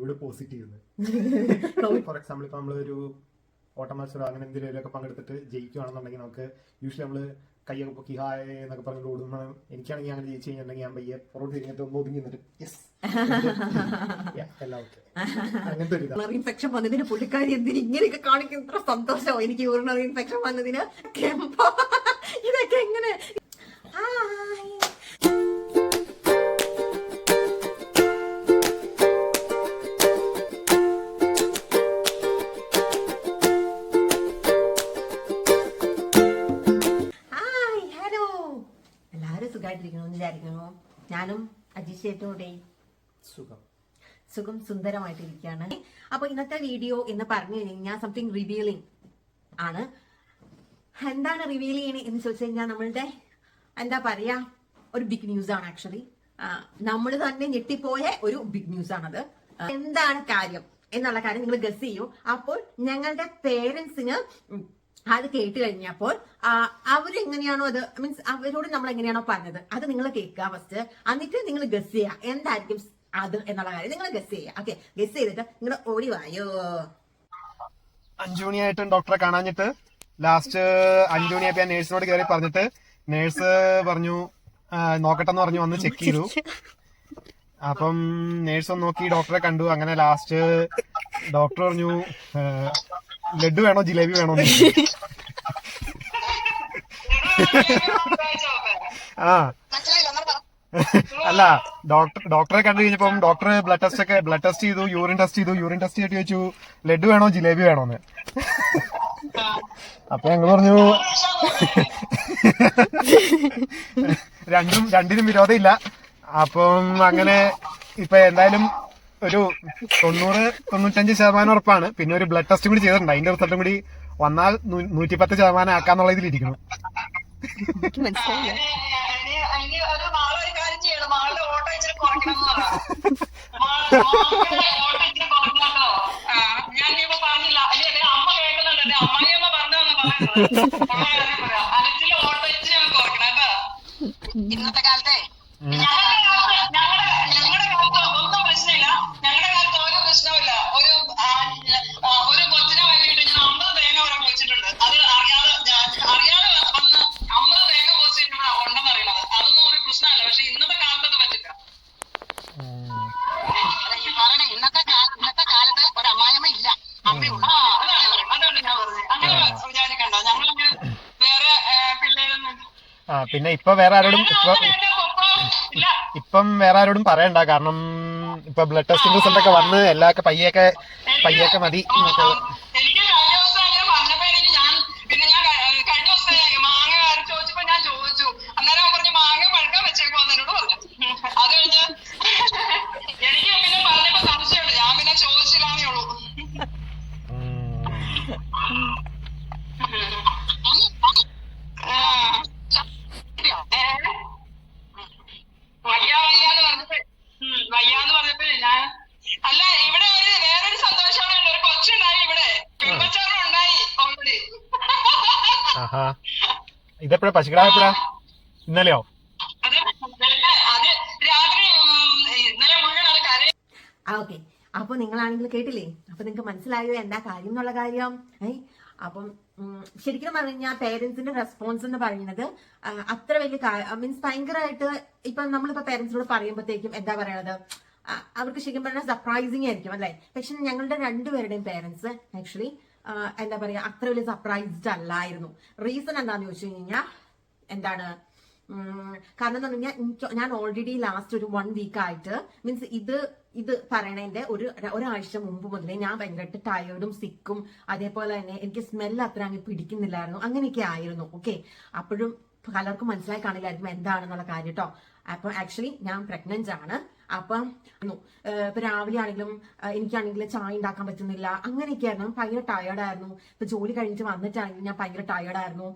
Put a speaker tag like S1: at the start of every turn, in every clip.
S1: Covid positive for example ഇപ്പൊ നമ്മളൊരു ഓട്ട മത്സരം അങ്ങനെ എന്തെങ്കിലുമൊക്കെ പങ്കെടുത്തിട്ട് ജയിക്കുകയാണെന്നുണ്ടെങ്കിൽ നമുക്ക് യൂഷ്വലി നമ്മൾ കൈയൊക്കെ പൊക്കി ഹായ് എന്നൊക്കെ പറഞ്ഞ് ഓടുമ്പോൾ എനിക്കാണെങ്കിൽ അങ്ങനെ ജയിച്ചു കഴിഞ്ഞിട്ടുണ്ടെങ്കിൽ ഞാൻ പയ്യെ പുറത്ത് കഴിഞ്ഞിട്ട് ഒന്ന് ഒതുങ്ങി നിന്നിട്ട് യെസ്
S2: ഇൻഫെക്ഷൻ വന്നതിന് പുള്ളിക്കാരി എന്തിന് ഇങ്ങനെയൊക്കെ കാണിക്കുന്ന സന്തോഷം സന്തോഷമോ. എനിക്ക് യൂറിനറി ഇൻഫെക്ഷൻ വന്നതിന് ഇതൊക്കെ എങ്ങനെ ചേട്ടനോടെ
S1: സുഖം.
S2: സുഖം സുന്ദരമായിട്ടിരിക്കുകയാണ്. അപ്പൊ ഇന്നത്തെ വീഡിയോ എന്ന് പറഞ്ഞു കഴിഞ്ഞാൽ സംതിങ് റിവീലിംഗ് ആണ്. എന്താണ് റിവീൽ ചെയ്യണേ എന്ന് ചോദിച്ചു കഴിഞ്ഞാൽ നമ്മളുടെ എന്താ പറയാ ഒരു ബിഗ് ന്യൂസ് ആണ് ആക്ച്വലി നമ്മൾ തന്നെ ഞെട്ടിപ്പോയ ഒരു ബിഗ് ന്യൂസ് ആണത്. എന്താണ് കാര്യം എന്നുള്ള കാര്യം നിങ്ങൾ ഗസ് ചെയ്യൂ. അപ്പോൾ ഞങ്ങളുടെ പേരൻസിന് അത് കേട്ട് കഴിഞ്ഞപ്പോൾ അവരെങ്ങനെയാണോ അത് മീൻസ് അവരോട് നമ്മൾ എങ്ങനെയാണോ പറഞ്ഞത്? അത് നിങ്ങൾ കേൾക്കുക ഫസ്റ്റ് എന്നിട്ട് നിങ്ങൾ ഗസ് ചെയ്യുക. എന്തായിരിക്കും അത് എന്നുള്ള കാര്യം നിങ്ങൾ ഗസ് ചെയ്യുക. ഓക്കെ ഗസ് ചെയ്തിട്ട് നിങ്ങൾ ഓടി വായോ.
S1: അഞ്ചു ഡോക്ടറെ കാണാഞ്ഞിട്ട് ലാസ്റ്റ് അഞ്ചു ഞാൻ നേഴ്സിനോട് കയറി പറഞ്ഞിട്ട് നേഴ്സ് പറഞ്ഞു നോക്കട്ടെ എന്ന് പറഞ്ഞു വന്ന് ചെക്ക് ചെയ്തു. അപ്പം നേഴ്സ് ഒന്ന് നോക്കി ഡോക്ടറെ കണ്ടു. അങ്ങനെ ലാസ്റ്റ് ഡോക്ടർ പറഞ്ഞു ലഡു വേണോ ജിലേബി വേണോ. ആ. അല്ല ഡോക്ടർ ഡോക്ടറെ കണ്ടു കഴിഞ്ഞപ്പം ഡോക്ടർ ബ്ലഡ് ടെസ്റ്റ് ഒക്കെ ബ്ലഡ് ടെസ്റ്റ് ചെയ്തു യൂറിൻ ടെസ്റ്റ് ചെയ്തു യൂറിൻ ടെസ്റ്റ് ചെയ്തിട്ട് ചോദിച്ചു ലഡു വേണോ ജിലേബി വേണോന്ന് അപ്പൊ ഞങ്ങൾ പറഞ്ഞു രണ്ടും രണ്ടിനും വിരോധമില്ല. അപ്പം അങ്ങനെ ഇപ്പൊ എന്തായാലും ഒരു തൊണ്ണൂറ് തൊണ്ണൂറ്റഞ്ച് ശതമാനം ഉറപ്പാണ്. പിന്നെ ഒരു ബ്ലഡ് ടെസ്റ്റ് കൂടി ചെയ്തിട്ടുണ്ട്. അതിന്റെ റിസൾട്ടും കൂടി വന്നാൽ നൂറ്റിപ്പത്ത് ശതമാനം ആക്കാന്നുള്ള
S3: ഇതിലിരിക്കണം ഇന്നത്തെ കാലത്തെ. പ്രശ്നമില്ല. ഒരു ഒരു കൊച്ചിനെ വൈകിട്ട് ഞാൻ അമ്പത് തേങ്ങ വരെ പോയിച്ചിട്ടുണ്ട് അത് അറിയാതെ ഞാൻ- അറിയാതെ വന്ന് അമ്പത് തേങ്ങ പോയിച്ചിട്ടാണ് ഉണ്ടെന്ന് അറിയണത് അതൊന്നും ഒരു പ്രശ്നമല്ല. പക്ഷെ ഇന്നത്തെ കാലത്ത് അത് പറ്റില്ല. അല്ല, ഈ പറയണ ഇന്നത്തെ ഇന്നത്തെ കാലത്ത് ഒരു അമ്മായിയമ്മ ഇല്ല അമ്മയുള്ളൂ ആ അതാണ് ഞാൻ പറഞ്ഞത്. അങ്ങനെ വിചാരിക്കണ്ട. ഞങ്ങളങ്ങനെ വേറെ പിള്ളേരൊന്നും
S1: ആ പിന്നെ ഇപ്പൊ വേറെ ആരോടും ഇപ്പൊ
S3: ഇല്ല.
S1: ഇപ്പം വേറെ ആരോടും പറയണ്ട. കാരണം ഇപ്പൊ ബ്ലഡ് ടെസ്റ്റിംഗ് റിസൾട്ട് ഒക്കെ വന്ന് എല്ലാക്കെ പയ്യൊക്കെ പയ്യൊക്കെ മതി എന്നൊക്കെ
S3: എനിക്ക് കഴിഞ്ഞ ദിവസം അങ്ങനെ പറഞ്ഞപ്പോ എനിക്ക് ഞാൻ പിന്നെ ഞാൻ ക- കഴിഞ്ഞ ദിവസം മാങ്ങ കാര്യം ചോദിച്ചപ്പോ ഞാൻ ചോദിച്ചു അന്നേരം അവൻ പറഞ്ഞു മാങ്ങ പഴുക്കാൻ വെച്ചേക്കോ എന്നോട് പറഞ്ഞു അത് കഴിഞ്ഞ് എനിക്ക് പിന്നെ പറഞ്ഞപ്പോ സംശയമുണ്ട് ഞാൻ പിന്നെ ചോദിച്ചില്ലാന്നേ ഉള്ളൂ ആ. ഏ? വയ്യ വയ്യാന്ന് പറഞ്ഞപ്പോ ഉം, വയ്യാന്ന് പറഞ്ഞപ്പോ ഞാൻ അല്ല ഇവിടെ ഒരു വേറൊരു സന്തോഷമാണ് ഉണ്ട് ഒരു കൊച്ചുണ്ടായി ഇവിടെ പെൺകൊച്ചോളം ഉണ്ടായി ഓൾറെഡി
S1: ആഹാ ഇതെപ്പോഴാ? പശുക്കിടായപ്പോഴാ ഇന്നലെയോ?
S3: അത് അത് രാത്രി ഉം, ഇന്നലെ മുഴുവൻ അത് കര
S2: ആ ഓക്കെ. അപ്പൊ നിങ്ങളാണെങ്കിൽ കേട്ടില്ലേ? അപ്പൊ നിങ്ങൾക്ക് മനസ്സിലായോ എന്താ കാര്യം എന്നുള്ള കാര്യം? ഏ അപ്പം ശരിക്കും പറഞ്ഞു കഴിഞ്ഞാൽ പേരൻസിന്റെ റെസ്പോൺസ് എന്ന് പറയുന്നത് അത്ര വലിയ മീൻസ് ഭയങ്കരമായിട്ട് ഇപ്പൊ നമ്മളിപ്പോ പേരൻസിനോട് പറയുമ്പോഴത്തേക്കും എന്താ പറയണത്? അവർക്ക് ശരിക്കും പറഞ്ഞാൽ സർപ്രൈസിങ് ആയിരിക്കും അല്ലെ? പക്ഷെ ഞങ്ങളുടെ രണ്ടുപേരുടെയും പേരൻസ് ആക്ച്വലി എന്താ പറയുക അത്ര വലിയ സർപ്രൈസ്ഡ് അല്ലായിരുന്നു. റീസൺ എന്താന്ന് ചോദിച്ചു കഴിഞ്ഞാൽ എന്താണ് കാരണം എന്ന് പറഞ്ഞാൽ ഞാൻ ഓൾറെഡി ലാസ്റ്റ് ഒരു വൺ വീക്ക് ആയിട്ട് മീൻസ് ഇത് ഇത് പറയണതിന്റെ ഒരു ഒരാഴ്ച മുമ്പ് മുതലേ ഞാൻ ഭയങ്കരമായിട്ട് ടയേർഡും സിക്കും അതേപോലെ തന്നെ എനിക്ക് സ്മെൽ അത്ര അങ്ങ് പിടിക്കുന്നില്ലായിരുന്നു. അങ്ങനെയൊക്കെ ആയിരുന്നു ഓക്കെ അപ്പോഴും പലർക്കും മനസ്സിലായി കാണില്ലായിരിക്കും എന്താണെന്നുള്ള കാര്യം കേട്ടോ അപ്പൊ ആക്ച്വലി ഞാൻ പ്രഗ്നന്റ് ആണ്. അപ്പം ഇപ്പൊ രാവിലെ ആണെങ്കിലും എനിക്കാണെങ്കിൽ ചായ ഉണ്ടാക്കാൻ പറ്റുന്നില്ല. അങ്ങനെയൊക്കെ ആയിരുന്നു ഭയങ്കര ടയേർഡായിരുന്നു ഇപ്പൊ ജോലി കഴിഞ്ഞിട്ട് വന്നിട്ടാണെങ്കിലും ഞാൻ ഭയങ്കര ടയേർഡായിരുന്നു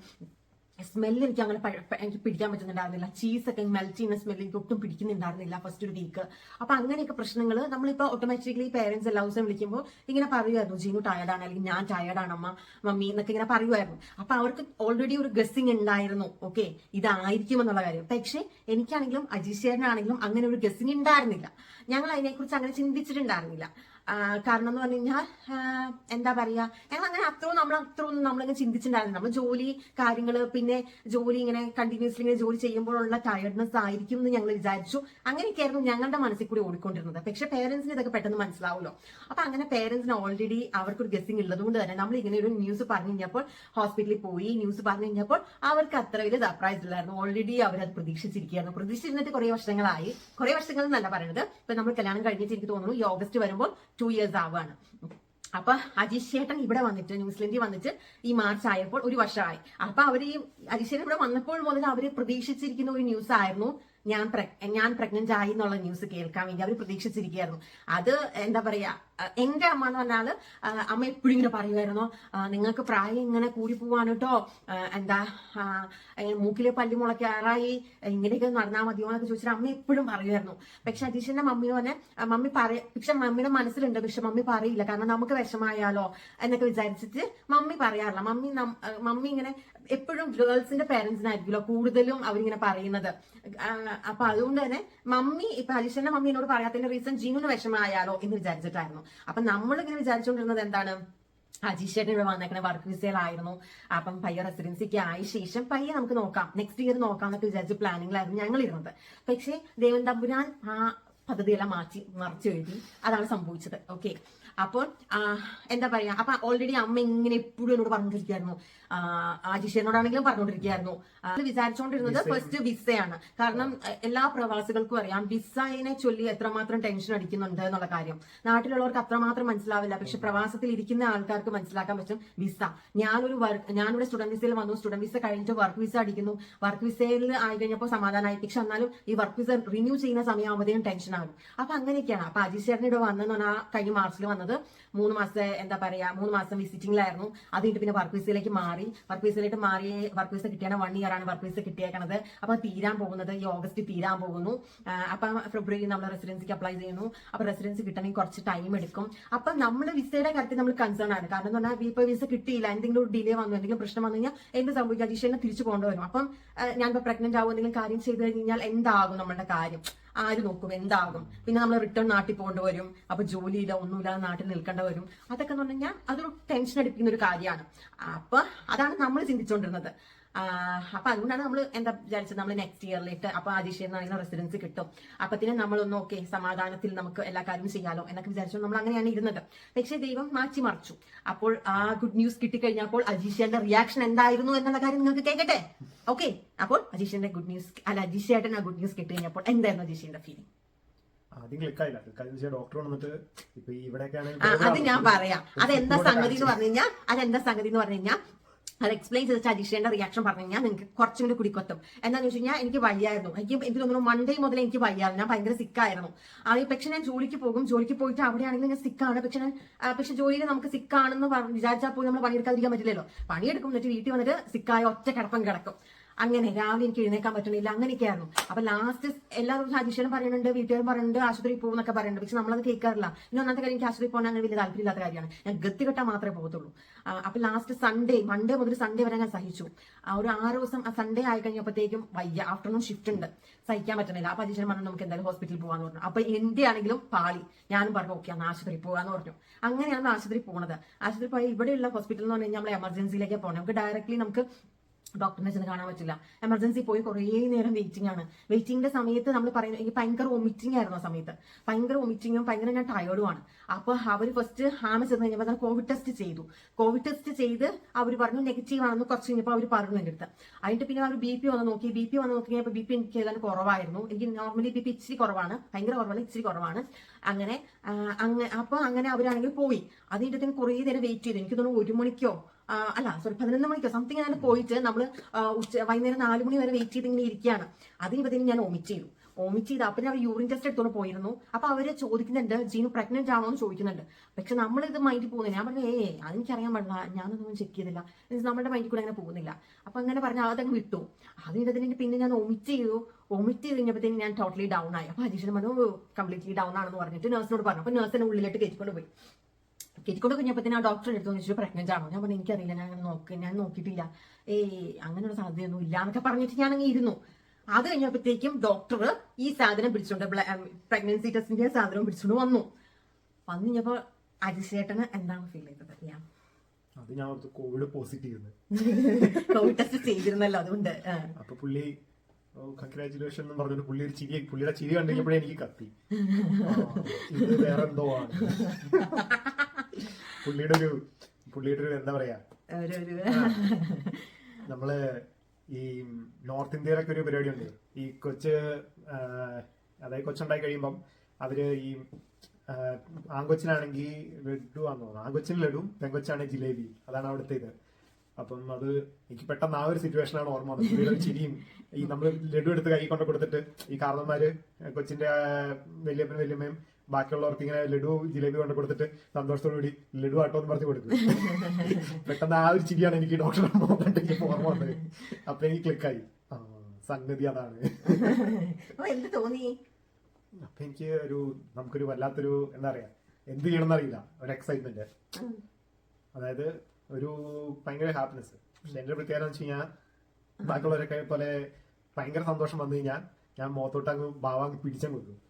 S2: സ്മെല്ല് എനിക്ക് അങ്ങനെ എനിക്ക് പിടിക്കാൻ പറ്റുന്നുണ്ടായിരുന്നില്ല. ചീസൊക്കെ മെൽറ്റ് ചെയ്യുന്ന സ്മെല്ല് എനിക്ക് ഒട്ടും പിടിക്കുന്നുണ്ടായിരുന്നില്ല ഫസ്റ്റ് ഒരു വീക്ക് അപ്പൊ അങ്ങനെയൊക്കെ പ്രശ്നങ്ങൾ നമ്മളിപ്പോ ഓട്ടോമാറ്റിക്കലി പേരൻസ് എല്ലാ ദിവസവും വിളിക്കുമ്പോൾ ഇങ്ങനെ പറയുമായിരുന്നു ജീനു ടയർഡാണ് അല്ലെങ്കിൽ ഞാൻ ടയർഡാണ് അമ്മ മമ്മി എന്നൊക്കെ ഇങ്ങനെ പറയുമായിരുന്നു. അപ്പൊ അവർക്ക് ഓൾറെഡി ഒരു ഗസ്സിങ് ഉണ്ടായിരുന്നു. ഓക്കെ ഇതായിരിക്കും എന്നുള്ള കാര്യം. പക്ഷേ എനിക്കാണെങ്കിലും അജീഷേരനാണെങ്കിലും അങ്ങനെ ഒരു ഗസ്സിങ് ഉണ്ടായിരുന്നില്ല. ഞങ്ങൾ അതിനെക്കുറിച്ച് അങ്ങനെ ചിന്തിച്ചിട്ടുണ്ടായിരുന്നില്ല. കാരണം എന്ന് പറഞ്ഞു കഴിഞ്ഞാൽ എന്താ പറയാ ഞങ്ങൾ അങ്ങനെ അത്രയും നമ്മൾ അത്രയും നമ്മളിങ്ങനെ ചിന്തിച്ചിട്ടുണ്ടായിരുന്നു നമ്മൾ ജോലി കാര്യങ്ങൾ പിന്നെ ജോലി ഇങ്ങനെ കണ്ടിന്യൂസ്ലി ഇങ്ങനെ ജോലി ചെയ്യുമ്പോഴുള്ള ടയർഡ്നെസ് ആയിരിക്കും എന്ന് ഞങ്ങൾ വിചാരിച്ചു. അങ്ങനെയൊക്കെയായിരുന്നു ഞങ്ങളുടെ മനസ്സിൽ കൂടി ഓടിക്കൊണ്ടിരുന്നത്. പക്ഷെ പേരൻസിന് ഇതൊക്കെ പെട്ടെന്ന് മനസ്സിലാവുമല്ലോ. അപ്പൊ അങ്ങനെ പേരൻസിന് ഓൾറെഡി അവർക്കൊരു ഗസ്സിംഗ് ഉള്ളതുകൊണ്ട് തന്നെ നമ്മൾ ഇങ്ങനെ ഒരു ന്യൂസ് പറഞ്ഞു കഴിഞ്ഞപ്പോൾ ഹോസ്പിറ്റലിൽ പോയി ന്യൂസ് പറഞ്ഞു കഴിഞ്ഞപ്പോൾ അവർക്ക് അത്ര വലിയ സർപ്രൈസ് ഇല്ലായിരുന്നു. ഓൾറെഡി അവരത് പ്രതീക്ഷിച്ചിരിക്കുകയായിരുന്നു. പ്രതീക്ഷിച്ചിരുന്നിട്ട് കുറെ വർഷങ്ങളായി. കുറെ വർഷങ്ങൾ എന്നല്ല പറയുന്നത് ഇപ്പൊ നമ്മൾ കല്യാണം കഴിഞ്ഞിട്ട് എനിക്ക് തോന്നുന്നു ഈ ഓഗസ്റ്റ് വരുമ്പോൾ ടു ഇയേഴ്സ് ആവുകയാണ്. അപ്പൊ അജീഷ് ചേട്ടൻ ഇവിടെ വന്നിട്ട് ന്യൂസിലൻഡിൽ വന്നിട്ട് ഈ മാർച്ച് ആയപ്പോൾ ഒരു വർഷമായി. അപ്പൊ അവർ ഈ അജീഷ് ചേട്ടൻ ഇവിടെ വന്നപ്പോൾ മുതൽ അവർ പ്രതീക്ഷിച്ചിരിക്കുന്ന ഒരു ന്യൂസ് ആയിരുന്നു ഞാൻ ഞാൻ പ്രഗ്നന്റ് ആയി എന്നുള്ള ന്യൂസ് കേൾക്കാൻ വേണ്ടി അവർ പ്രതീക്ഷിച്ചിരിക്കുകയായിരുന്നു. അത് എന്താ പറയാ എന്റെ അമ്മ എന്ന് പറഞ്ഞാൽ അമ്മ എപ്പോഴും ഇങ്ങനെ പറയുമായിരുന്നു. നിങ്ങൾക്ക് പ്രായം ഇങ്ങനെ കൂടി പോവാണ് കേട്ടോ എന്താ മൂക്കിലെ പല്ലി മുളയ്ക്കാറായി ഇങ്ങനെയൊക്കെ നടന്നാൽ മതിയോ എന്നൊക്കെ ചോദിച്ചിട്ട് അമ്മ എപ്പോഴും പറയുമായിരുന്നു. പക്ഷെ അതീഷിന്റെ മമ്മി പറഞ്ഞ മമ്മി പറയ പക്ഷെ മമ്മിയുടെ മനസ്സിലുണ്ട് പക്ഷെ മമ്മി പറയില്ല. കാരണം നമുക്ക് വിഷമായാലോ എന്നൊക്കെ വിചാരിച്ചിട്ട് മമ്മി പറയാറില്ല. മമ്മി മമ്മി ഇങ്ങനെ എപ്പോഴും ഗേൾസിന്റെ പേരൻസിനായിരിക്കുമല്ലോ കൂടുതലും അവരിങ്ങനെ പറയുന്നത്. അപ്പൊ അതുകൊണ്ട് തന്നെ മമ്മി ഇപ്പൊ അലീഷന്റെ മമ്മി എന്നോട് പറയാത്തതിന്റെ റീസൺ ജീവന് വിഷമമായാലോ എന്ന് വിചാരിച്ചിട്ടായിരുന്നു. അപ്പൊ നമ്മൾ ഇങ്ങനെ വിചാരിച്ചുകൊണ്ടിരുന്നത് എന്താണ്? അജീഷേട്ടൻ ഇവിടെ വന്നേക്കണ വർക്ക് വിസയിലായിരുന്നു അപ്പം പയ്യ റെസിഡൻസിക്ക് ആയ ശേഷം പയ്യെ നമുക്ക് നോക്കാം നെക്സ്റ്റ് ഇയർ നോക്കാം എന്നൊക്കെ വിചാരിച്ച പ്ലാനിങ്ങിലായിരുന്നു ഞങ്ങൾ ഇരുന്നത് പക്ഷേ ദേവൻ തമ്പുരാൻ ആ പദ്ധതിയെല്ലാം മാറ്റി മറിച്ചു എഴുതി അതാണ് സംഭവിച്ചത്. ഓക്കെ അപ്പോൾ എന്താ പറയാ അപ്പൊ ഓൾറെഡി അമ്മ ഇങ്ങനെ എപ്പോഴും എന്നോട് പറഞ്ഞുകൊണ്ടിരിക്കുകയായിരുന്നു ആജിഷേനോടാണെങ്കിലും പറഞ്ഞുകൊണ്ടിരിക്കുകയായിരുന്നു വിചാരിച്ചോണ്ടിരുന്നത് അത് വിചാരിച്ചുകൊണ്ടിരുന്നത് ഫസ്റ്റ് വിസയാണ്. കാരണം എല്ലാ പ്രവാസികൾക്കും അറിയാം വിസയെ ചൊല്ലി എത്രമാത്രം ടെൻഷൻ അടിക്കുന്നുണ്ട് എന്നുള്ള കാര്യം. നാട്ടിലുള്ളവർക്ക് അത്രമാത്രം മനസ്സിലാവില്ല. പക്ഷെ പ്രവാസത്തിൽ ഇരിക്കുന്ന ആൾക്കാർക്ക് മനസ്സിലാക്കാൻ പറ്റും വിസ. ഞാനൊരു വർക്ക് ഞാനിവിടെ സ്റ്റുഡന്റ് വിസയിൽ വന്നു. സ്റ്റുഡന്റ് വിസ കഴിഞ്ഞിട്ട് വർക്ക് വിസ അടിക്കുന്നു. വർക്ക് വിസയിൽ ആയി കഴിഞ്ഞപ്പോൾ സമാധാനമായി പക്ഷെ എന്നാലും ഈ വർക്ക് വിസ റിന്യൂ ചെയ്യുന്ന സമയമാകുമ്പോഴത്തേക്കും ടെൻഷൻ ആകും. അപ്പൊ അങ്ങനെയൊക്കെയാണ്. അപ്പൊ അജീഷ് ചേട്ടൻ ഇവിടെ വന്നെന്ന് പറഞ്ഞാൽ കഴിഞ്ഞ മാർച്ചിൽ വന്നത് മൂന്ന് മാസത്തെ എന്താ പറയാ മൂന്ന് മാസം വിസിറ്റിംഗിലായിരുന്നു അത് കഴിഞ്ഞിട്ട് പിന്നെ വർക്ക് വിസയിലേക്ക് മാറി. വർക്ക് വിസയിലേക്ക് മാറി വർക്ക് വിസ കിട്ടിയാണ്. വൺ ഇയർ ആണ് വർക്ക് വിസ കിട്ടിയേക്കണത്. അപ്പൊ തീരാൻ പോകുന്നത് ഈ ഓഗസ്റ്റ് തീരാൻ പോകുന്നു. അപ്പൊ ഫെബ്രുവരി നമ്മൾ റെസിഡൻസിക്ക് അപ്ലൈ ചെയ്യുന്നു. അപ്പൊ റെസിഡൻസി കിട്ടണമെങ്കിൽ കുറച്ച് ടൈം എടുക്കും. അപ്പൊ നമ്മൾ വിസയുടെ കാര്യത്തിൽ നമ്മൾ കൺസേൺ ആണ്. കാരണം എന്ന് പറഞ്ഞാൽ ഇപ്പൊ വിസ കിട്ടിയില്ല. എന്തെങ്കിലും ഒരു ഡിലേ വന്നു എന്തെങ്കിലും പ്രശ്നം വന്നു കഴിഞ്ഞാൽ എന്ത് സംഭവിക്കും? അജീഷ് തിരിച്ചു കൊണ്ടുവരും. അപ്പം ആ, ഞാനിപ്പോ പ്രഗ്നന്റ് ആവും എന്തെങ്കിലും കാര്യം ചെയ്തു കഴിഞ്ഞാൽ എന്താകും നമ്മുടെ കാര്യം? ആര് നോക്കും? എന്താകും? പിന്നെ നമ്മൾ റിട്ടേൺ നാട്ടിൽ പോകേണ്ടി വരും. അപ്പൊ ജോലിയില്ല ഒന്നുമില്ലാതെ നാട്ടിൽ നിൽക്കേണ്ടി വരും. അതൊക്കെ എന്ന് പറഞ്ഞു കഴിഞ്ഞാൽ അതൊരു ടെൻഷൻ അടിപ്പിക്കുന്ന ഒരു കാര്യമാണ്. അപ്പൊ അതാണ് നമ്മൾ ചിന്തിച്ചുകൊണ്ടിരുന്നത് അപ്പൊ അതുകൊണ്ടാണ് നമ്മൾ എന്താ വിചാരിച്ചത്? നമ്മൾ നെക്സ്റ്റ് ഇയറിലേക്ക് അപ്പൊ ആദിശ്വരനാണെങ്കിലും റെസിഡൻസ് കിട്ടും. അപ്പത്തിന് നമ്മളൊന്ന് ഓക്കെ സമാധാനത്തിൽ നമുക്ക് എല്ലാ കാര്യവും ചെയ്യാലോ എന്നൊക്കെ വിചാരിച്ചു നമ്മൾ അങ്ങനെയാണ് ഇരുന്നത്. പക്ഷേ ദൈവം മാറ്റി മറിച്ചു. അപ്പോൾ ആ ഗുഡ് ന്യൂസ് കിട്ടിക്കഴിഞ്ഞപ്പോൾ അജീഷയുടെ റിയാക്ഷൻ എന്തായിരുന്നു എന്നുള്ള കാര്യം നിങ്ങൾക്ക് കേൾക്കട്ടെ ഓക്കെ അപ്പോൾ അജീഷന്റെ ഗുഡ് ന്യൂസ് അല്ല അജീഷയായിട്ട് ആ ഗുഡ് ന്യൂസ് കിട്ടിക്കഴിഞ്ഞപ്പോൾ എന്തായിരുന്നു അജീഷയുടെ ഫീലിംഗ്
S1: ആദ്യം ക്ലിക്കായില്ല ഡോക്ടർ വന്നിട്ട് ഇപ്പൊ
S2: അത് ഞാൻ പറയാം. അത് എന്താ സംഗതി എന്ന് പറഞ്ഞു കഴിഞ്ഞാൽ എന്താ സംഗതി എന്ന് പറഞ്ഞു കഴിഞ്ഞാൽ അത് എക്സ്പ്ലെയിൻ ചെയ്തിട്ട് അജീഷയുടെ റിയാക്ഷൻ പറഞ്ഞു കഴിഞ്ഞാൽ നിങ്ങൾക്ക് കുറച്ചും കൂടി കുടിക്കൊത്തും. എന്താണെന്ന് വെച്ച് കഴിഞ്ഞാൽ എനിക്ക് വയ്യായിരുന്നു. എനിക്ക് എനിക്ക് തോന്നുന്നു മൺഡേ മുതൽ എനിക്ക് വയ്യായിരുന്നു. ഞാൻ ഭയങ്കര സിക്കായിരുന്നു പക്ഷെ ഞാൻ ജോലിക്ക് പോകും ജോലിക്ക് പോയിട്ട് അവിടെയാണെങ്കിൽ ഞാൻ സിക്കാണ് പക്ഷെ ഞാൻ പക്ഷെ ജോലിയിൽ നമുക്ക് സിക്കാണെന്ന് വിചാരിച്ചാൽ പോയി നമ്മൾ പണിയെടുക്കാതിരിക്കാൻ പറ്റില്ലല്ലോ. പണിയെടുക്കും എന്നിട്ട് വീട്ടിൽ വന്നിട്ട് സിക്കായ ഒറ്റ കിടപ്പം കിടക്കും. അങ്ങനെ രാവിലെ എനിക്ക് എഴുന്നേക്കാൻ പറ്റണില്ല അങ്ങനെയൊക്കെയായിരുന്നു. അപ്പൊ ലാസ്റ്റ് എല്ലാ ദിവസവും അജീഷനും പറയുന്നുണ്ട് വീട്ടുകാരും പറയുന്നുണ്ട് ആശുപത്രി പോകുന്നൊക്കെ പറയുന്നുണ്ട്. പക്ഷെ നമ്മളത് കേൾക്കാറില്ല. ഇനി ഒന്നാമത്തെ കാര്യം എനിക്ക് ആശുപത്രി പോകാൻ അങ്ങനെ വലിയ താല്പര്യമില്ലാത്ത കാര്യമാണ്. ഞാൻ ഗത്തി കെട്ടാൻ മാത്രമേ പോകത്തുള്ളൂ. അപ്പൊ ലാസ്റ്റ് സൺഡേ മൺഡേ മുതൽ സൺഡേ വരെ ഞാൻ സഹിച്ചു. ഒരു ആറ് ദിവസം സൺഡേ ആയി കഴിഞ്ഞപ്പോഴത്തേക്കും വയ്യ ആഫ്റ്റർനൂൺ ഷിഫ്റ്റ് ഉണ്ട്. സഹിക്കാൻ പറ്റുന്നില്ല അപ്പൊ അജീഷൻ പറഞ്ഞു നമുക്ക് എന്തായാലും ഹോസ്പിറ്റലിൽ പോകാന്ന് പറഞ്ഞു. അപ്പൊ എന്റെ ആണെങ്കിലും പാളി. ഞാനും പറഞ്ഞു ഓക്കെ അന്ന് ആശുപത്രി പോകാന്ന് പറഞ്ഞു. അങ്ങനെയാണ് ആശുപത്രി പോണത്. ആശുപത്രി പോയി ഇവിടെയുള്ള ഹോസ്പിറ്റൽ എന്ന് പറഞ്ഞു കഴിഞ്ഞാൽ നമ്മൾ എമർജൻസിയിലേക്ക് പോകണം നമുക്ക് ഡയറക്ട്ലി നമുക്ക് ഡോക്ടറിനെ ചെന്ന് കാണാൻ പറ്റില്ല. എമർജൻസി പോയി കുറേ നേരം വെയിറ്റിംഗ് ആണ്. വെയിറ്റിംഗിന്റെ സമയത്ത് നമ്മൾ പറയുന്നത് എനിക്ക് ഭയങ്കര വൊമിറ്റിംഗ് ആയിരുന്നു ആ സമയത്ത്. ഭയങ്കര വൊമിറ്റിങ്ങും ഭയങ്കര ഞാൻ ടയേർഡുമാണ് അപ്പൊ അവർ ഫസ്റ്റ് ഹാമ ചെന്ന് കഴിഞ്ഞപ്പോൾ തന്നെ കോവിഡ് ടെസ്റ്റ് ചെയ്തു. കോവിഡ് ടെസ്റ്റ് ചെയ്ത് അവർ പറഞ്ഞു നെഗറ്റീവ് ആണെന്ന് കുറച്ച് കഴിഞ്ഞപ്പോൾ അവർ പറഞ്ഞു എന്റെ അടുത്ത്. അതിന്റെ പിന്നെ അവർ ബി പി വന്ന് നോക്കി. ബി പി വന്ന് നോക്കി കഴിഞ്ഞപ്പോൾ ബി പി എനിക്ക് ഏതാണ്ട് കുറവായിരുന്നു. എനിക്ക് നോർമലി ബി പി ഇച്ചിരി കുറവാണ്. ഭയങ്കര കുറവാണ് ഇച്ചിരി കുറവാണ്. അങ്ങനെ അങ്ങനെ അപ്പൊ അങ്ങനെ അവരാണെങ്കിൽ പോയി. അതിന്റെ കുറേ നേരം വെയിറ്റ് ചെയ്തു. എനിക്ക് തോന്നുന്നു ഒരു മണിക്കോ അല്ല സോറി പതിനൊന്ന് മണിക്കോ? സംതിങ് ഞാൻ പോയിട്ട് നമ്മൾ ഉച്ച വൈകുന്നേരം നാല് മണി വരെ വെയിറ്റ് ചെയ്ത് ഇങ്ങനെ ഇരിക്കുകയാണ്. അതിന് ഇപ്പം ഞാൻ ഓമിറ്റ് ചെയ്തു വോമിറ്റ് ചെയ്ത് അപ്പം ഞാൻ യൂറിൻ ടെസ്റ്റ് എടുത്തോണ്ട് പോയിരുന്നു. അപ്പൊ അവർ ചോദിക്കുന്നുണ്ട് ജീനു പ്രഗ്നന്റ് ആണോ? എന്ന് ചോദിക്കുന്നുണ്ട്. പക്ഷെ നമ്മളിത് മൈൻഡിൽ പോകുന്നില്ല. ഞാൻ പറഞ്ഞു ഏ അതെനിക്കറിയാൻ പാടില്ല. ഞാനൊന്നും ചെക്ക് ചെയ്തില്ല. നമ്മുടെ മൈൻഡിൽ കൂടെ അങ്ങനെ പോകുന്നില്ല. അപ്പൊ അങ്ങനെ പറഞ്ഞാൽ അതങ്ങ് വിട്ടു. അത് കഴിഞ്ഞതിന് പിന്നെ ഞാൻ വോമിറ്റ് ചെയ്തു. വോമിറ്റ് ചെയ്ത് കഴിഞ്ഞപ്പോഴത്തേക്കും ഞാൻ ടോട്ടലി ഡൗൺ ആയി. അപ്പൊ അജീഷൻ പറഞ്ഞു കംപ്ലീറ്റ്ലി ഡൗൺ ആണെന്ന് പറഞ്ഞിട്ട് നഴ്സിനോട് പറഞ്ഞു. അപ്പൊ നഴ്സിനെ ഉള്ളിലോട്ട് കയറ്റിക്കൊണ്ട് പോയി. കെറ്റിക്കൊണ്ട് കഴിഞ്ഞപ്പോഴത്തേന് ആ ഡോക്ടറെ എടുത്തു ചോദിച്ചു പ്രഗ്നന്റ് ആണോ? ഞാൻ പറഞ്ഞു എനിക്കറിയില്ല. ഞാൻ അങ്ങനെ നോക്ക് ഞാൻ നോക്കിയിട്ടില്ല. ഏയ് അങ്ങനെയുള്ള സാധ്യതയൊന്നും ഇല്ല എന്നൊക്കെ പറഞ്ഞിട്ട് ഞാൻ അങ്ങ് ഇരുന്നു. അത് കഴിഞ്ഞപ്പോഴത്തേക്കും ഡോക്ടർ ഈ സാധനം പിടിച്ചോണ്ട് പ്രഗ്നൻസി ടെസ്റ്റിന്റെ സാധനം പിടിച്ചോണ്ട് വന്നു. വന്നു കഴിഞ്ഞപ്പോ അജിശേട്ടന് എന്താണ് ഫീൽ ചെയ്തത് ഞാൻ
S1: അത് ഞാൻ കോവിഡ് പോസിറ്റീവ്
S2: കോവിഡ് ടെസ്റ്റ് ചെയ്തിരുന്നല്ലോ അതുകൊണ്ട്.
S1: അപ്പൊ പുള്ളി കൺഗ്രാചുലേഷൻ എന്ന് പറഞ്ഞിട്ട് പുള്ളി ഒരു ചിരി പുള്ളിയുടെ ചിരി കണ്ടപ്പോഴേ എനിക്ക് കത്തി. ഇത് വേറെ എന്തോ ആണ്. പുള്ളിയുടെ ഒരു പുള്ളിയുടെ ഒരു എന്താ പറയാ? നമ്മൾ ഈ നോർത്ത് ഇന്ത്യയിലൊക്കെ ഒരു പരിപാടി ഉണ്ട്. ഈ കൊച്ച് അതായത് കൊച്ചുണ്ടായി കഴിയുമ്പം അവർ ഈ ആങ്കൊച്ചിനാണെങ്കിൽ ലഡു ആണെന്ന് തോന്നുന്നു. ആങ്കൊച്ചിന് ലഡു പെങ്കൊച്ചാണെങ്കിൽ ജിലേബി. അതാണ് അവിടുത്തെ ഇത്. അപ്പം അത് എനിക്ക് പെട്ടെന്ന് ആ ഒരു സിറ്റുവേഷനാണ് ഓർമ്മ വന്നത്. ചിരിയും ഈ നമ്മൾ ലഡു എടുത്ത് കൈ കൊണ്ട് കൊടുത്തിട്ട് ഈ കാർന്നന്മാര് കൊച്ചിന്റെ വല്യപ്പനും വല്യമ്മയും ബാക്കിയുള്ളവർക്ക് ഇങ്ങനെ ലഡു ജിലേബി കൊണ്ട് കൊടുത്തിട്ട് സന്തോഷത്തോടു കൂടി ലഡു ആട്ടോ എന്ന് പറഞ്ഞു കൊടുക്കും. പെട്ടെന്ന് ആ ഒരു ചിരിയാണ് എനിക്ക് മോഹൻ എനിക്ക് ഓർമ്മ വന്നത്. അപ്പൊ എനിക്ക് ക്ലിക്കായി ആയി. സംഗതി അതാണ്.
S2: അപ്പൊ എന്ത് തോന്നി?
S1: അപ്പൊ എനിക്ക് ഒരു നമുക്കൊരു വല്ലാത്തൊരു എന്താ പറയാ എന്ത് ചെയ്യണം അറിയില്ല. ഒരു എക്സൈറ്റ്മെന്റ് അതായത് ഒരു ഭയങ്കര ഹാപ്പിനെസ് പക്ഷെ എന്റെ പ്രത്യേകത വെച്ച് കഴിഞ്ഞാൽ ബാക്കിയുള്ളവരൊക്കെ പോലെ ഭയങ്കര സന്തോഷം വന്നു കഴിഞ്ഞാൽ ഞാൻ മുഖത്തോട്ട് അങ്ങ് ബാവാങ്ങ് പിടിച്ചങ്ങ് വെക്കും.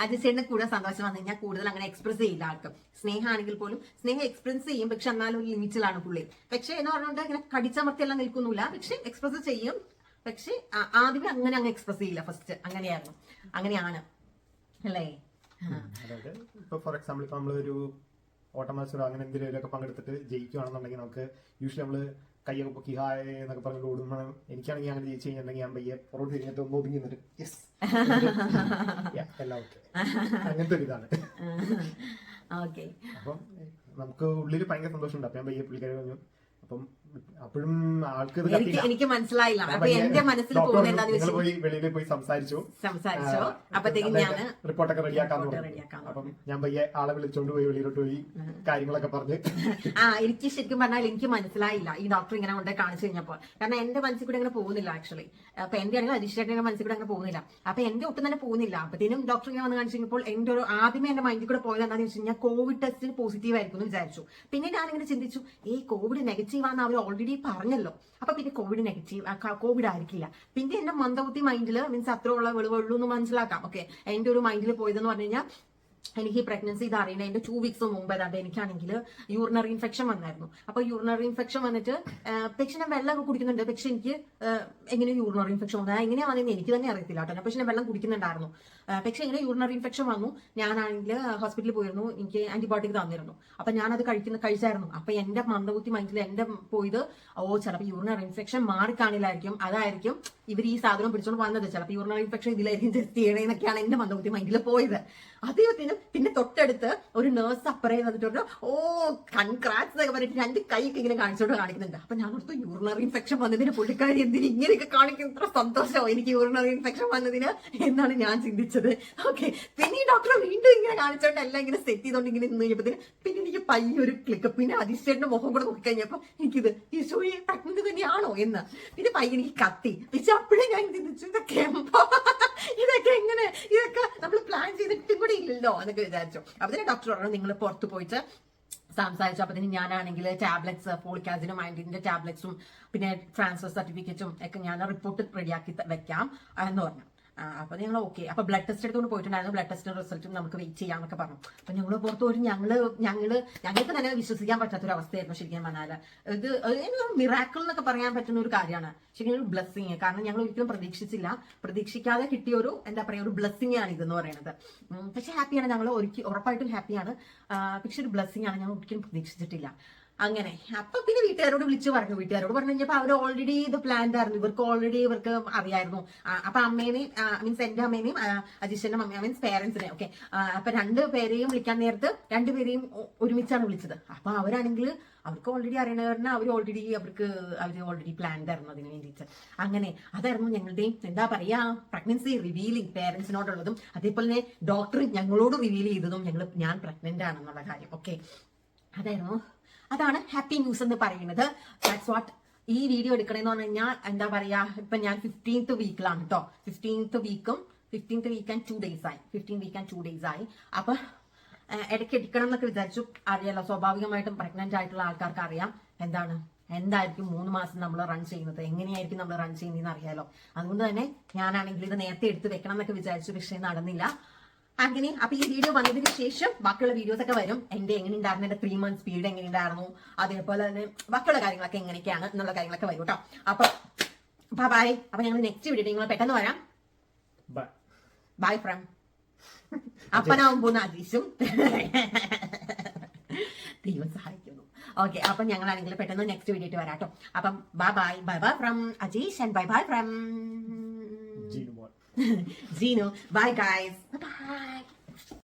S2: അജിച്ചേട്ടന് കൂടെ സന്തോഷം വന്നു. കഴിഞ്ഞാൽ കൂടുതൽ അങ്ങനെ എക്സ്പ്രസ് ചെയ്യില്ല ആൾക്കും. സ്നേഹമാണെങ്കിൽ പോലും സ്നേഹം എക്സ്പ്രസ് ചെയ്യും പക്ഷെ എന്നാലും ഒരു ലിമിറ്റിലാണ് പുള്ളി. പക്ഷെ എന്ന് പറഞ്ഞുകൊണ്ട് ഇങ്ങനെ കടിച്ചമർത്തിയെല്ലാം നിൽക്കുന്നില്ല. പക്ഷെ എക്സ്പ്രസ് ചെയ്യും. പക്ഷെ ആദ്യമേ അങ്ങനെ അങ്ങ് എക്സ്പ്രസ് ചെയ്യില്ല. ഫസ്റ്റ് അങ്ങനെയായിരുന്നു. അങ്ങനെയാണ്. അല്ലേ.
S1: അതായത് ഇപ്പൊ ഫോർ എക്സാമ്പിൾ ഇപ്പൊ നമ്മളൊരു ഓട്ട മത്സരം അങ്ങനെ എന്തെങ്കിലുമൊക്കെ പങ്കെടുത്തിട്ട് ജയിക്കുകയാണെന്നുണ്ടെങ്കിൽ നമുക്ക് യൂഷ്വലി നമ്മൾ കയ്യൊക്കെ പൊക്കി ഹായ് എന്നൊക്കെ പറഞ്ഞിട്ട് ഓടുമ്പോൾ എനിക്കാണെങ്കിൽ അങ്ങനെ ജയിച്ചു കഴിഞ്ഞിട്ടുണ്ടെങ്കിൽ ഞാൻ പയ്യെ പുറത്ത് തിരിഞ്ഞിട്ട് ഒന്ന് ഒതുങ്ങി നിന്നിട്ട് യെസ് എല്ലാം ഓക്കെ അങ്ങനത്തെ ഒരു ഇതാണ് അപ്പം നമുക്ക് ഉള്ളിൽ ഭയങ്കര സന്തോഷമുണ്ട്. അപ്പം ഞാൻ പയ്യെ പുള്ളിക്കാരി പറഞ്ഞു അപ്പം അപ്പോഴും ആൾക്ക്
S2: എനിക്ക് എനിക്ക് മനസ്സിലായില്ല. അപ്പൊ എന്റെ മനസ്സിൽ പോകുന്നത് എന്താന്ന് വെച്ചാൽ
S1: പോയി വെളിയിൽ പോയി സംസാരിച്ചു.
S2: സംസാരിച്ചു? അപ്പത്തേക്കും ഞാൻ
S1: റിപ്പോർട്ടൊക്കെ
S2: റെഡിയാക്കാൻ
S1: അപ്പം ഞാൻ പയ്യെ ആളെ വിളിച്ചോണ്ട് പോയി വെളിയിലോട്ട് പോയി കാര്യങ്ങളൊക്കെ പറഞ്ഞ്.
S2: ആ എനിക്ക് ശരിക്കും പറഞ്ഞാൽ എനിക്ക് മനസ്സിലായില്ല ഈ ഡോക്ടർ ഇങ്ങനെ കൊണ്ട് കാണിച്ചു കഴിഞ്ഞപ്പോൾ. കാരണം എന്റെ മനസ്സിൽ കൂടെ അങ്ങനെ പോകുന്നില്ല ആക്ച്വലി അപ്പൊ എന്റെ ആണെങ്കിൽ അരിഷ്ടേട്ടന്റെ മനസ്സിൽ കൂടെ അങ്ങനെ പോകുന്നില്ല. അപ്പൊ എന്റെ ഒട്ടും തന്നെ പോകുന്നില്ല. അപ്പത്തേനും ഡോക്ടർ ഇങ്ങനെ വന്ന് കാണിച്ചു കഴിഞ്ഞപ്പോൾ എന്റെ ഒരു ആദ്യമേ എന്റെ മൈൻഡിൽ കൂടെ പോയത് എന്താണെന്ന് വെച്ച് കഴിഞ്ഞാൽ കോവിഡ് ടെസ്റ്റിന് പോസിറ്റീവ് ആയിരിക്കും എന്ന് വിചാരിച്ചു. പിന്നെ ഞാനിങ്ങനെ ചിന്തിച്ചു ഈ കോവിഡ് നെഗറ്റീവ് ആണെന്ന് അവർ ഓൾറെഡി പറഞ്ഞല്ലോ. അപ്പൊ പിന്നെ കോവിഡ് നെഗറ്റീവ് കോവിഡ് ആയിരിക്കില്ല. പിന്നെ എന്റെ മന്ദബുദ്ധി മൈൻഡിൽ മീൻസ് അത്രയുള്ള വെളിവുള്ളൂ എന്ന് മനസ്സിലാക്കാം. ഓക്കെ എന്റെ ഒരു മൈൻഡിൽ പോയതെന്ന് പറഞ്ഞു കഴിഞ്ഞാൽ എനിക്ക് ഈ പ്രഗ്നൻസി ഇത് അറിയുന്നതിന്റെ ടു വീക്സ് മുമ്പ് അത് എനിക്കാണെങ്കിൽ യൂറിനറി ഇൻഫെക്ഷൻ വന്നായിരുന്നു. അപ്പൊ യൂറിനറി ഇൻഫെക്ഷൻ വന്നിട്ട് പക്ഷെ ഞാൻ വെള്ളം കുടിക്കുന്നുണ്ട്. പക്ഷെ എനിക്ക് എങ്ങനെ യൂറിനറി ഇൻഫെക്ഷൻ വന്നു? എങ്ങനെയാ വന്നതെന്ന് എനിക്ക് തന്നെ അറിയത്തില്ല കേട്ടോ. പക്ഷെ ഞാൻ വെള്ളം കുടിക്കുന്നുണ്ടായിരുന്നു. പക്ഷെ എങ്ങനെ യൂറിനറി ഇൻഫെക്ഷൻ വന്നു. ഞാനാണെങ്കിൽ ഹോസ്പിറ്റലിൽ പോയിരുന്നു. എനിക്ക് ആന്റിബയോട്ടിക് തന്നിരുന്നു. അപ്പൊ അത് കഴിക്കുന്ന കഴിച്ചായിരുന്നു. അപ്പൊ എന്റെ മന്ദബുദ്ധി മൈൻഡിൽ എന്റെ പോയത് ഓ ചിലപ്പോൾ യൂറിനറി ഇൻഫെക്ഷൻ മാറിക്കാണില്ലായിരിക്കും അതായിരിക്കും ഇവർ ഈ സാധനം പിടിച്ചോണ്ട് വന്നത്. ചിലപ്പോൾ യൂറിനറി ഇൻഫെക്ഷൻ ഇതിലായിരിക്കും ടെസ്റ്റ് ചെയ്യണേന്നൊക്കെയാണ് എന്റെ മന്ദബുദ്ധി മൈൻഡിൽ പോയത്. അദ്ദേഹത്തിന് പിന്നെ തൊട്ടടുത്ത് ഒരു നേഴ്സ് അപ്പറേ വന്നിട്ട് പറഞ്ഞു ഓ കൺഗ്രാറ്റ്സ് എന്നൊക്കെ പറഞ്ഞിട്ട് രണ്ട് കൈയൊക്കെ ഇങ്ങനെ കാണിച്ചോണ്ട് കാണിക്കുന്നുണ്ട്. അപ്പൊ ഞാൻ ഓർത്തു യൂറിനറി ഇൻഫെക്ഷൻ വന്നതിന് പുള്ളിക്കാരി എന്തിന് ഇങ്ങനെയൊക്കെ കാണിക്കും ഇത്ര സന്തോഷമോ എനിക്ക് യൂറിനറി ഇൻഫെക്ഷൻ വന്നതിന് എന്നാണ് ഞാൻ ചിന്തിച്ചത്. ഓക്കെ പിന്നെ ഈ ഡോക്ടറെ വീണ്ടും ഇങ്ങനെ കാണിച്ചോണ്ട് എല്ലാം ഇങ്ങനെ സെറ്റ് ചെയ്തോണ്ട് ഇങ്ങനെ നിന്ന് കഴിഞ്ഞപ്പത്തിന് പിന്നെ എനിക്ക് പയ്യൊരു ക്ലിക്ക് പിന്നെ അതിശേഷന്റെ മുഖം കൂടെ നോക്കി കഴിഞ്ഞപ്പോ എനിക്കിത് ഈശോയെ പ്രഗ്നന്റ് തന്നെയാണോ? എന്ന്. പിന്നെ പയ്യൻ എനിക്ക് കത്തി. പക്ഷെ അപ്പോഴേ ഞാൻ ചിന്തിച്ചു ഇതൊക്കെ ഇതൊക്കെ എങ്ങനെ? ഇതൊക്കെ നമ്മൾ പ്ലാൻ ചെയ്തിട്ടും കൂടി ഇല്ലല്ലോ. എന്നൊക്കെ വിചാരിച്ചു. അപ്പൊ ഡോക്ടർ പറഞ്ഞു നിങ്ങൾ പുറത്ത് പോയിട്ട് സംസാരിച്ചു. അപ്പൊ തന്നെ ഞാനാണെങ്കിൽ ടാബ്ലറ്റ്സ് ഫോളിക് ആസിഡും ടാബ്ലെറ്റ്സും ടാബ്ലറ്റ്സും പിന്നെ ട്രാൻസ്ഫർ സർട്ടിഫിക്കറ്റും ഒക്കെ ഞാൻ റിപ്പോർട്ട് റെഡിയാക്കി വെക്കാം എന്ന് പറഞ്ഞു. ആ, അപ്പൊ ഞങ്ങൾ ഓക്കെ അപ്പൊ ബ്ലഡ് ടെസ്റ്റ് എടുത്തുകൊണ്ട് പോയിട്ടുണ്ടായിരുന്നു. ബ്ലഡ് ടെസ്റ്റിന്റെ റിസൾട്ടും നമുക്ക് വെയിറ്റ് ചെയ്യാന്നൊക്കെ പറഞ്ഞു. അപ്പൊ ഞങ്ങൾ പുറത്ത് ഒരു ഞങ്ങൾ ഞങ്ങൾ ഞങ്ങൾക്ക് തന്നെ വിശ്വസിക്കാൻ പറ്റാത്ത ഒരു അവസ്ഥയായിരുന്നു ശരിക്കും പറഞ്ഞാൽ. ഇത് മിറാക്കിൾ എന്നൊക്കെ പറയാൻ പറ്റുന്ന ഒരു കാര്യമാണ്. ശരിക്കും ഒരു ബ്ലെസ്സിങ് കാരണം ഞങ്ങൾ ഒരിക്കലും പ്രതീക്ഷിച്ചില്ല. പ്രതീക്ഷിക്കാതെ കിട്ടിയ ഒരു എന്താ പറയാ ഒരു ബ്ലെസ്സിങ് ആണ് ഇതെന്ന് പറയുന്നത് പക്ഷെ ഹാപ്പിയാണ് ഞങ്ങൾ ഒരിക്കലും ഉറപ്പായിട്ടും ഹാപ്പിയാണ് പക്ഷെ ഒരു ബ്ലെസ്സിങ് ആണ് ഞങ്ങൾ ഒരിക്കലും പ്രതീക്ഷിച്ചിട്ടില്ല. അങ്ങനെ. അപ്പൊ പിന്നെ വീട്ടുകാരോട് വിളിച്ചു പറഞ്ഞു. വീട്ടുകാരോട് പറഞ്ഞു കഴിഞ്ഞപ്പോ അവർ ഓൾറെഡി ഇത് പ്ലാൻ ആയിരുന്നു. ഇവർക്ക് ഓൾറെഡി ഇവർക്ക് അറിയായിരുന്നു. അപ്പൊ അമ്മേനെയും മീൻസ് എന്റെ അമ്മേനെയും അജിഷന്റെ അമ്മ മീൻസ് പേരൻസിനെ ഓക്കെ അപ്പൊ രണ്ട് പേരെയും വിളിക്കാൻ നേരത്ത് രണ്ടുപേരെയും ഒരുമിച്ചാണ് വിളിച്ചത്. അപ്പൊ അവരാണെങ്കിൽ അവർക്ക് ഓൾറെഡി അറിയണ കാരണം അവർ ഓൾറെഡി അവർക്ക് അവർ ഓൾറെഡി പ്ലാൻ ആയിരുന്നു അതിന് വേണ്ടിയിട്ട്. അങ്ങനെ അതായിരുന്നു ഞങ്ങളുടെയും എന്താ പറയാ പ്രഗ്നൻസി റിവീലിംഗ് പേരൻസിനോടുള്ളതും അതേപോലെ തന്നെ ഡോക്ടർ ഞങ്ങളോട് റിവീൽ ചെയ്തതും ഞങ്ങൾ ഞാൻ പ്രഗ്നന്റ് ആണെന്നുള്ള കാര്യം ഓക്കെ അതായിരുന്നു അതാണ് ഹാപ്പി ന്യൂസ് എന്ന് പറയുന്നത്. ദാറ്റ്സ് വാട്ട് ഈ വീഡിയോ എടുക്കണമെന്ന് പറഞ്ഞു കഴിഞ്ഞാൽ എന്താ പറയാ ഇപ്പൊ ഞാൻ ഫിഫ്റ്റീൻത്ത് വീക്കിലാണ് കേട്ടോ fifteenth വീക്കും fifteenth week and two days ആയി. Fifteen week and two days ആയി. അപ്പൊ ഇടയ്ക്ക് എടുക്കണം എന്നൊക്കെ വിചാരിച്ചു. അറിയാലോ സ്വാഭാവികമായിട്ടും പ്രഗ്നന്റ് ആയിട്ടുള്ള ആൾക്കാർക്ക് അറിയാം എന്താണ് എന്തായിരിക്കും മൂന്ന് മാസം നമ്മൾ റൺ ചെയ്യുന്നത് എങ്ങനെയായിരിക്കും നമ്മൾ റൺ ചെയ്യുന്നതെന്ന് അറിയാലോ. അതുകൊണ്ട് തന്നെ ഞാനാണെങ്കിൽ ഇത് നേരത്തെ എടുത്ത് വെക്കണം എന്നൊക്കെ വിചാരിച്ചു പക്ഷേ നടന്നില്ല. അങ്ങനെ അപ്പൊ ഈ വീഡിയോ വന്നതിന് ശേഷം ബാക്കിയുള്ള വീഡിയോസ് ഒക്കെ വരും. എന്റെ എങ്ങനെ ഉണ്ടായിരുന്നു എന്റെ ത്രീ മന്ത്സ് സ്പീഡ് എങ്ങനെ ഉണ്ടായിരുന്നു അതേപോലെ തന്നെ ബാക്കിയുള്ള കാര്യങ്ങളൊക്കെ എങ്ങനെയൊക്കെയാണ് എന്നുള്ള കാര്യങ്ങളൊക്കെ വരും കേട്ടോ അപ്പൊ ബൈ അപ്പൊ ഞങ്ങൾ നെക്സ്റ്റ് വീഡിയോ നിങ്ങൾ പെട്ടെന്ന് വരാം.
S1: ബൈ
S2: ഫ്രം അപ്പനാവും പോകുന്ന അജീഷും ദൈവം സഹായിക്കുന്നു. ഓക്കെ അപ്പൊ ഞങ്ങളാണെങ്കിൽ പെട്ടെന്ന് നെക്സ്റ്റ് വീഡിയോ വരാട്ടോ വരാം കേട്ടോ അപ്പം bye bye bye bye from Ajeesh and bye bye from Zeno. Bye, guys. Bye bye.